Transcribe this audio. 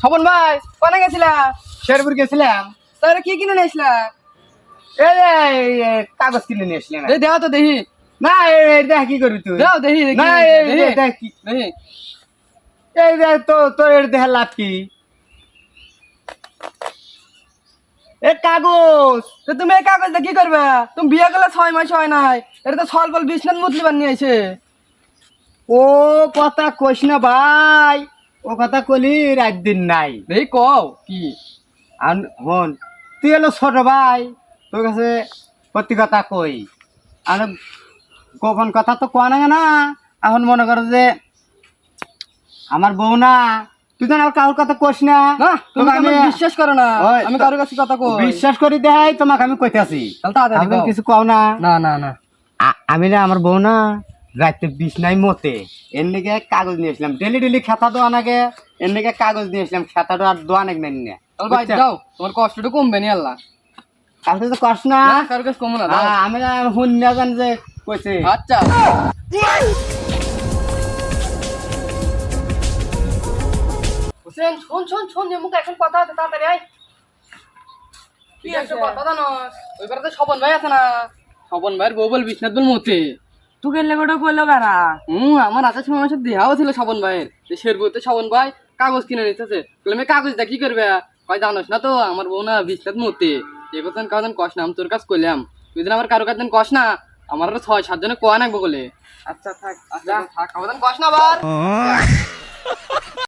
স্বপন ভাই কোনে গেছিলা? শেরপুর গেছিলাম। তাহলে কি কিনে নিয়েছিলা এই কাগজ কিনে নিয়ে আসলাম এই দেও তো দেখি। না এই, দেখ কি করবি তুই। দেও দেখি দেখি না এই, দেখ কি- দেখি। এই দেখ তো তোর এর দেখার লাভ কি? এ কাগজ তো তুমি এই কাগজ দিয়ে কি করবে? তুমি বিয়ে করলে ছয় মাস হয় নাই। এটা তো সল বল বিছনাথ মুতলি বানিয়ে আছে ও কথা কইস না ভাই। ও কথা কলি রাত দিন নাই। দেখি কও কি? আর হন তুই এলো ছোট ভাই তোর কাছে সত্যি কথা কই। আর গোপন কথা তো কোয়া না না। এখন মনে করো যে আমার বউ না। তুই তো আর কারোর কথা কইস না। না তুমি তোকে আমি বিশ্বাস করো না। আমি কারোর কাছে কথা কই। বিশ্বাস করি দেয় তোমাকে আমি কইতাছি। তাহলে তাড়াতাড়ি আমি কিছু কও না। না না না। আমি না আমার বউ না। রাতে বিছনাই মতে। এর লিগে কাগজ নিয়েছিলাম ডেলি ডেলি খাতা দোয়া নাগে এর লিগে কাগজ নিয়েছিলাম খাতাটা আর দোয়া নাকি নেন না তাহলে ভাই যাও। তোমার কষ্টটা কমবে নি আল্লাহ। কাগজ তো কষ্ট না। কারোর কাছে কমবে না আমি না জান যে কইছে। আচ্ছা। হোসেন শোন শোন শোন যে মুখ এখন কথা আছে তাড়াতাড়ি আয়। কি একটা কথা জানো ওইবারে তো স্বপন ভাই আছে না। স্বপন ভাইয়ের বউ বল বিশ্বনাথ বল মতে তুই গেলে গোটা করল কারা হুম আমার আছে সময় মাসে দেহাও ছিল শবন ভাইয়ের। শেরপুরতে শবন ভাই কাগজ কিনে নিতেছে। বলে আমি কাগজ দা কি করবে? কয় জানোস না তো আমার বউ না বিশ্বনাথ মতে এ কথা কাউ কষ না আমি তোর কাজ করলাম তুই আমার কারও কাজ কষ না আমার আরও ছয় সাত জনে কোয়া নাকবো বলে। আচ্ছা থাক। আচ্ছা থাক আমাদের কষ না আবার।